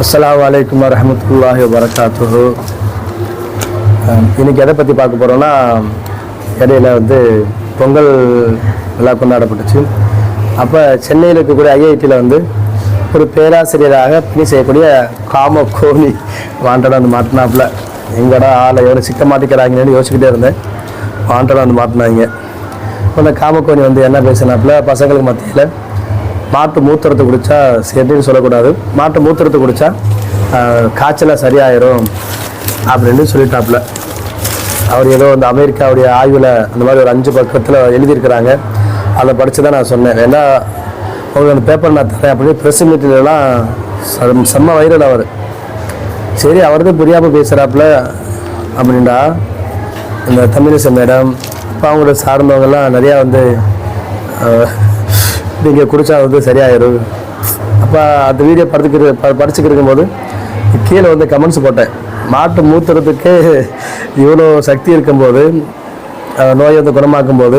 அஸ்லாம் வலைக்கம் வரமத்துல்லாஹி வரகாத்து இன்னைக்கு எதை பற்றி பார்க்க போகிறோன்னா இடையில வந்து பொங்கல் நல்லா கொண்டாடப்பட்டுச்சு. அப்போ சென்னையில் இருக்கக்கூடிய ஐஐடியில் வந்து ஒரு பேராசிரியராக பணி செய்யக்கூடிய காம கோனி வாண்டடம் வந்து மாட்டினாப்புல. எங்கடா ஆளை எவ்வளோ சிக்க மாட்டிக்கிறாங்கன்னு யோசிச்சுக்கிட்டே இருந்தேன். வாண்டடம் வந்து மாட்டினாங்க. அந்த காமக்கோணி வந்து என்ன பேசினாப்புல பசங்களுக்கு மத்தியில் மாட்டு மூத்திரத்தை குடித்தா சரின்னு சொல்லக்கூடாது. மாட்டு மூத்திரத்தை குடித்தா காய்ச்சலாக சரியாயிரும் அப்படின்னு சொல்லிட்டாப்புல. அவர் ஏதோ அந்த அமெரிக்காவுடைய ஆய்வில் அந்த மாதிரி ஒரு அஞ்சு பக்கத்தில் எழுதியிருக்கிறாங்க. அதை படித்து தான் நான் சொன்னேன். ஏன்னா அவங்க அந்த பேப்பர் நான் தரேன் அப்படின்னு ப்ரெஸ் மீட்டிங்லாம் செம்ம வைரல் அவர். சரி அவருக்கு புரியாமல் பேசுகிறாப்புல அப்படின்டா இந்த தமிழிசை மேடம் இப்போ அவங்களோட சார்ந்தவங்கெல்லாம் நிறையா வந்து நீங்கள் குடித்தா வந்து சரியாயிடும் அப்போ அந்த வீடியோ படுத்துக்கிற ப போது இருக்கும்போது கீழே வந்து கமெண்ட்ஸ் போட்டேன். மாட்டு மூத்துறதுக்கு இவ்வளோ சக்தி இருக்கும்போது நோயை வந்து குணமாக்கும் போது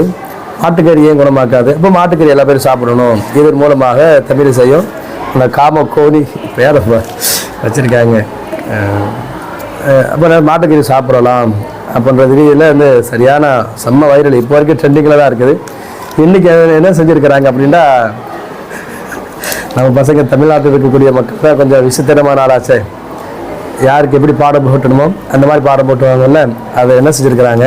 மாட்டுக்கறி ஏன் குணமாக்காது? இப்போ மாட்டுக்கறி எல்லா பேரும் சாப்பிடணும். இதன் மூலமாக தமிழிசையும் அந்த காம கோணி பேர வச்சுருக்காங்க. அப்போ மாட்டுக்கறி சாப்பிடலாம் அப்படின்ற ரீதியில் வந்து சரியான செம்ம வைரல் இப்போ வரைக்கும் ட்ரெண்டிங்கில் தான் இருக்குது. இன்னைக்கு என்ன செஞ்சுருக்கிறாங்க அப்படின்னா நம்ம பசங்க தமிழ்நாட்டில் இருக்கக்கூடிய மக்கள் தான் கொஞ்சம் விசித்திரமான ஆளாச்சே. யாருக்கு எப்படி பாடம் போட்டணுமோ அந்த மாதிரி பாடம் போட்டுவாங்கல்ல அதை என்ன செஞ்சுருக்கிறாங்க?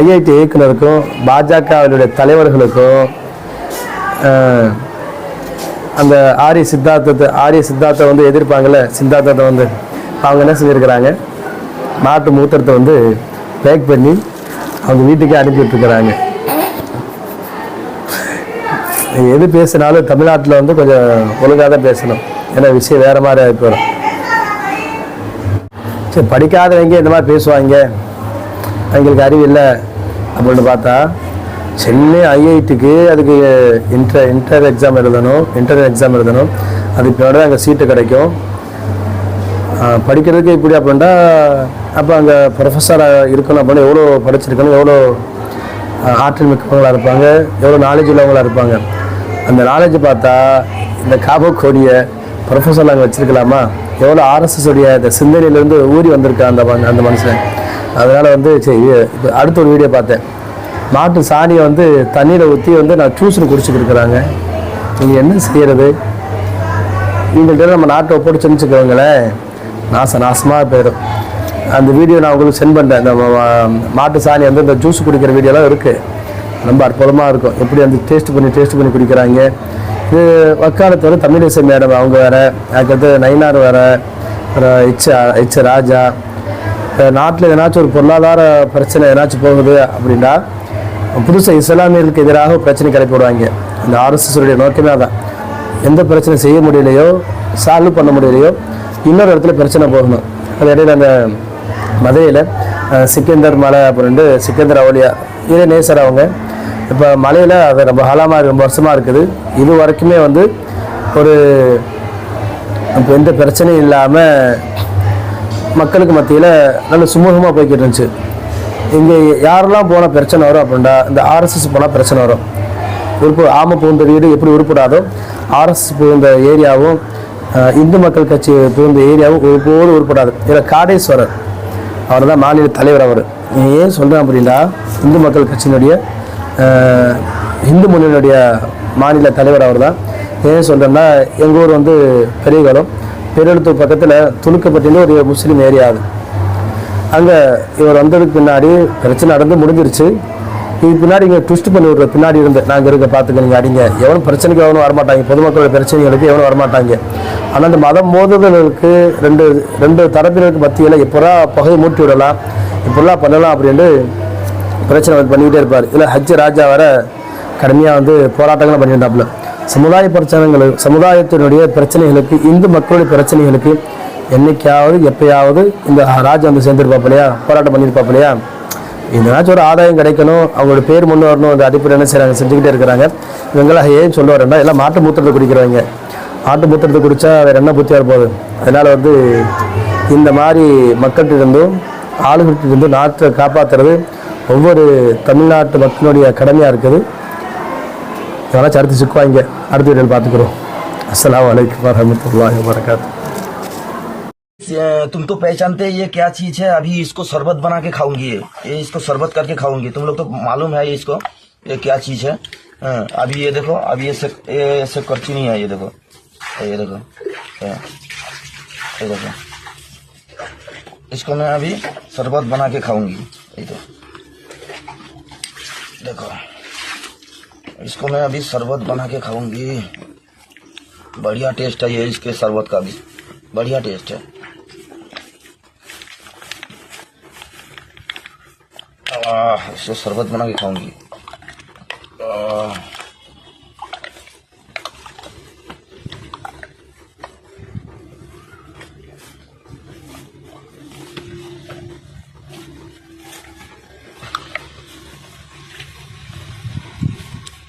ஐஐடி இயக்குனருக்கும் பாஜகவினுடைய தலைவர்களுக்கும் அந்த ஆரிய சித்தார்த்தத்தை ஆரிய சித்தார்த்தை வந்து எதிர்ப்பாங்கள்ல சித்தார்த்தத்தை வந்து அவங்க என்ன செஞ்சுருக்கிறாங்க? நாட்டு மூத்திரத்தை வந்து பேக் பண்ணி அவங்க வீட்டுக்கே அனுப்பிவிட்டுருக்குறாங்க. எது பேசினாலும் தமிழ்நாட்டில் வந்து கொஞ்சம் ஒழுங்காக தான் பேசணும். ஏன்னா விஷயம் வேறு மாதிரி ஆகி போயிடும் சரி படிக்காதவங்க இந்த மாதிரி பேசுவாங்க. அவங்களுக்கு அறிவு இல்லை அப்படின்னு பார்த்தா சென்னை ஐஐடிக்கு அதுக்கு இன்டர் இன்டர் எக்ஸாம் எழுதணும் இன்டர் எக்ஸாம் எழுதணும். அதுக்கு பின்னாடி அங்கே சீட்டு கிடைக்கும். படிக்கிறதுக்கு இப்படி அப்படின்ட்டா அப்போ அங்கே ப்ரொஃபஸராக இருக்கணும் அப்படின்னா எவ்வளோ படிச்சிருக்கணும் எவ்வளோ ஆற்றல் மிக்கவங்களாக இருப்பாங்க எவ்வளோ நாலேஜ் உள்ளவங்களா இருப்பாங்க. அந்த நாலேஜ் பார்த்தா இந்த காபோ கோடியை ப்ரொஃபஸர் நாங்கள் வச்சுருக்கலாமா? எவ்வளோ ஆர்எஸ்எஸ் உடைய இந்த சிந்தனையிலேருந்து ஊறி வந்திருக்கா அந்த அந்த மனுஷன். அதனால் வந்து சரி இப்போ அடுத்த ஒரு வீடியோ பார்த்தேன். மாட்டு சாணியை வந்து தண்ணியில் ஊற்றி வந்து நான் ஜூஸ்னு குடிச்சிட்டு இருக்கிறாங்க. நீங்கள் என்ன செய்கிறது இவங்கள்ட்ட நம்ம நாட்டை ஒப்படைச்சுன்னு வச்சுக்கோங்களேன் நாச நாசமாக போயிடும். அந்த வீடியோ நான் உங்களுக்கு சென்ட் பண்ணுறேன் இந்த மாட்டு சாணி வந்து இந்த ஜூஸ் குடிக்கிற வீடியோலாம் இருக்குது ரொம்ப அற்புதமாக இருக்கும். எப்படி அந்த டேஸ்ட் பண்ணி டேஸ்ட் பண்ணி குடிக்கிறாங்க. இது வக்காலத்து வந்து தமிழிசை மேடம் அவங்க வேறு அதுக்கடுத்து நயினார் வேறு அப்புறம் எச் எச் ராஜா. நாட்டில் எதனாச்சும் ஒரு பொருளாதார பிரச்சனை எதனாச்சும் போகுது அப்படின்னா புதுசாக இஸ்லாமியர்களுக்கு எதிராக பிரச்சனை கிளப்பி விடுவாங்க. இந்த ஆர்எஸ்எஸ்டைய நோக்கமே அதான். எந்த பிரச்சனை செய்ய முடியலையோ சால்வ் பண்ண முடியலையோ இன்னொரு இடத்துல பிரச்சனை போகணும். அது இடையில அந்த மதுரையில் சிக்கந்தர் மலை அப்படின்ட்டு சிக்கந்தர் அவலியா இதே நேசர் அவங்க இப்போ மலையில் அது ரொம்ப காலமாக ரொம்ப வருஷமாக இருக்குது. இது வரைக்குமே வந்து ஒரு இப்போ எந்த பிரச்சனையும் இல்லாமல் மக்களுக்கு மத்தியில் நல்ல சுமூகமாக போய்கிட்டு இருந்துச்சு. இங்கே யாரெல்லாம் போனால் பிரச்சனை வரும் அப்படின்னா இந்த ஆர்எஸ்எஸ் போனால் பிரச்சனை வரும். உறுப்பு ஆம புகுந்த வீடு எப்படி உருப்படாதோ ஆர்எஸ்எஸ் புகுந்த ஏரியாவும் இந்து மக்கள் கட்சி புகுந்த ஏரியாவும் ஒருபோது உருப்படாது. இதில் காடேஸ்வரர் அவர் தான் மாநில தலைவர் அவர். ஏன் சொல்கிறேன் அப்படின்னா இந்து மக்கள் கட்சியினுடைய இந்து முன்னணியுடைய மாநில தலைவர் அவர் தான் ஏன் சொல்கிறேன்னா எங்கள் ஊர் வந்து பெரியகுளம் பெரியெழுத்தூர் பக்கத்தில் துலுக்கப்பட்டின்னு ஒரு முஸ்லீம் ஏரியா அது. அங்கே இவர் வந்ததுக்கு பின்னாடி பிரச்சனை நடந்து முடிஞ்சிருச்சு. இது பின்னாடி இங்கே ட்விஸ்ட் பண்ணி விடுற பின்னாடி இருந்து நாங்கள் இருக்க பார்த்துக்க நீங்கள் அடிங்க. எவனும் பிரச்சனைக்கு எவனும் வரமாட்டாங்க. பொதுமக்களோட பிரச்சனைகளுக்கு எவனும் வரமாட்டாங்க. ஆனால் அந்த மதம் மோதுதலுக்கு ரெண்டு ரெண்டு தரப்பினருக்கு மத்தியில் எப்படா பகையை மூட்டி விடலாம் இப்படிலாம் பண்ணலாம் அப்படின்ட்டு பிரச்சனை வந்து பண்ணிக்கிட்டே இருப்பார். இதில் ஹஜ் ராஜா வர கடுமையாக வந்து போராட்டங்களும் பண்ணியிருந்தாப்புல. சமுதாய பிரச்சனைகள் சமுதாயத்தினுடைய பிரச்சனைகளுக்கு இந்து மக்களுடைய பிரச்சனைகளுக்கு என்னைக்காவது எப்பயாவது இந்த ராஜா வந்து சேர்ந்துருப்பாப்பிலையா போராட்டம் பண்ணியிருப்பாப்பிலையா இதனாச்சும் ஒரு ஆதாயம் கிடைக்கணும் அவங்களோட பேர் முன்னே வரணும் அந்த அடிப்படை என்ன செய்கிறாங்க செஞ்சுக்கிட்டே இருக்கிறாங்க. இவங்களாம் ஏன் சொல்ல வரேன்டா. எல்லாம் மாட்டு மூத்திரத்தை குடிக்கிறவங்க. மாட்டு மூத்திரத்தை குடித்தா வேறு என்ன புத்தியாக இருப்போது அதனால் வந்து இந்த மாதிரி மக்கள்கிட்ட இருந்தும் ஆளுகிட்ட இருந்தும் நாட்டை காப்பாற்றுறது ஒவ்வொரு தமிழ்நாட்டு மக்களுடைய கடமையாக இருக்குது இதெல்லாம் அடுத்து சிக்குவாங்க அடுத்த வீடியோவில் பார்த்துக்குறோம் அஸ்ஸலாமு அலைக்கும் வரமத்துல்லாஹி வரகாத்து ये- तुम तो पहचानते हैं ये क्या चीज है अभी इसको शरबत बना के खाऊंगी ये ये इसको शरबत करके खाऊंगी तुम लोग तो मालूम है ये इसको ये क्या चीज है हाँ, अभी ये देखो अभी ये से ये से करची नहीं है ये देखो ये देखो ये ये देखो इसको मैं अभी शरबत बना के खाऊंगी ये तो देखो, इसको मैं अभी शरबत बना के खाऊँगी। बढ़िया टेस्ट है ये, इसके शरबत का भी। बढ़िया टेस्ट है। इसको शरबत बना के खाऊँगी।